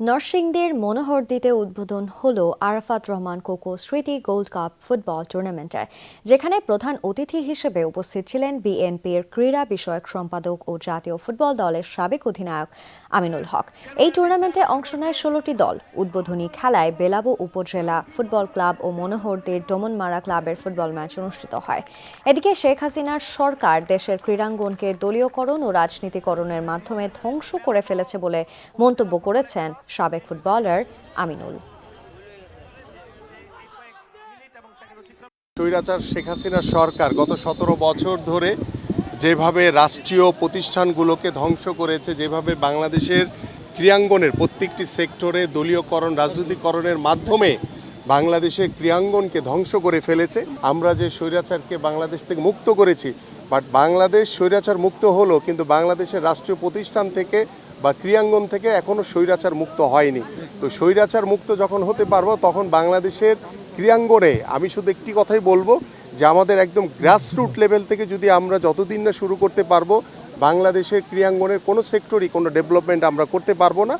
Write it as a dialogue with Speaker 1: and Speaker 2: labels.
Speaker 1: নরসিংদীর মনোহরদীতে উদ্বোধন হল আরাফাত রহমান কোকো স্মৃতি গোল্ড কাপ ফুটবল টুর্নামেন্টের, যেখানে প্রধান অতিথি হিসেবে উপস্থিত ছিলেন বিএনপির ক্রীড়া বিষয়ক সম্পাদক ও জাতীয় ফুটবল দলের সাবেক অধিনায়ক আমিনুল হক। এই টুর্নামেন্টে অংশ নেয় ষোলোটি দল। উদ্বোধনী খেলায় বেলাবো উপজেলা ফুটবল ক্লাব ও মনোহরদীর ডোমনমারা ক্লাবের ফুটবল ম্যাচ অনুষ্ঠিত হয়। এদিকে শেখ হাসিনার সরকার দেশের ক্রীড়াঙ্গনকে দলীয়করণ ও রাজনীতিকরণের মাধ্যমে ধ্বংস করে ফেলেছে বলে মন্তব্য করেছেন সাবেক ফুটবলার আমিনুল।
Speaker 2: স্বৈরাচার শেখ হাসিনার সরকার গত সতেরো বছর ধরে যেভাবে রাষ্ট্রীয় প্রতিষ্ঠানগুলোকে ধ্বংস করেছে, যেভাবে বাংলাদেশের ক্রিয়াঙ্গনের প্রত্যেকটি সেক্টরে দলীয়করণ, রাজনীতিকরণের মাধ্যমে বাংলাদেশের ক্রিয়াঙ্গনকে ধ্বংস করে ফেলেছে। আমরা যে স্বৈরাচারকে বাংলাদেশ থেকে মুক্ত করেছি, বাট বাংলাদেশ স্বৈরাচার মুক্ত হলো, কিন্তু বাংলাদেশের রাষ্ট্রীয় প্রতিষ্ঠান থেকে বা ক্রিয়াঙ্গন থেকে এখনও স্বৈরাচার মুক্ত হয়নি। তো স্বৈরাচার মুক্ত যখন হতে পারব, তখন বাংলাদেশের ক্রিয়াঙ্গনে আমি শুধু একটি কথাই বলব যে আমাদের একদম গ্রাসরুট লেভেল থেকে যদি আমরা যতদিন না শুরু করতে পারব, বাংলাদেশের ক্রিয়াঙ্গনের কোনো সেক্টরই কোনো ডেভেলপমেন্ট আমরা করতে পারব না।